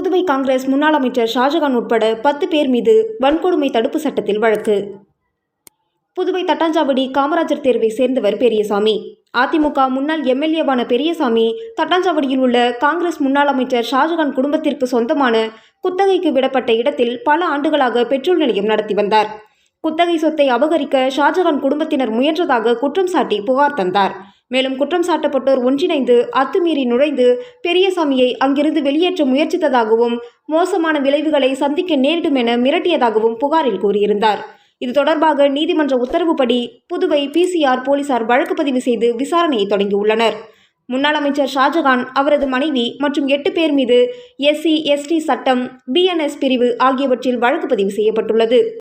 புதுவை காங்கிரஸ் முன்னாள் அமைச்சர் ஷாஜகான் உட்பட பத்து பேர் மீது வன்கொடுமை தடுப்பு சட்டத்தில் வழக்கு. புதுவை தட்டாஞ்சாவடி காமராஜர் தேர்வை சேர்ந்தவர் பெரியசாமி. அதிமுக முன்னாள் எம்எல்ஏவான பெரியசாமி தட்டாஞ்சாவடியில் உள்ள காங்கிரஸ் முன்னாள் அமைச்சர் ஷாஜகான் குடும்பத்திற்கு சொந்தமான குத்தகைக்கு விடப்பட்ட இடத்தில் பல ஆண்டுகளாக பெட்ரோல் நிலையம் நடத்தி வந்தார். குத்தகை சொத்தை அபகரிக்க ஷாஜகான் குடும்பத்தினர் முயன்றதாக குற்றம் சாட்டி புகார் தந்தார். மேலும் குற்றம் சாட்டப்பட்டோர் ஒன்றிணைந்து அத்துமீறி நுழைந்து பெரியசாமியை அங்கிருந்து வெளியேற்ற முயற்சித்ததாகவும் மோசமான விளைவுகளை சந்திக்க நேரிடும் என மிரட்டியதாகவும் புகாரில் கூறியிருந்தார். இது தொடர்பாக நீதிமன்ற உத்தரவுப்படி புதுவை பிசிஆர் போலீசார் வழக்கு பதிவு செய்து விசாரணையை தொடங்கியுள்ளனர். முன்னாள் அமைச்சர் ஷாஜகான் அவரது மனைவி மற்றும் எட்டு பேர் மீது எஸ்சி எஸ்டி சட்டம் பிஎன்எஸ் பிரிவு ஆகியவற்றில் வழக்கு பதிவு செய்யப்பட்டுள்ளது.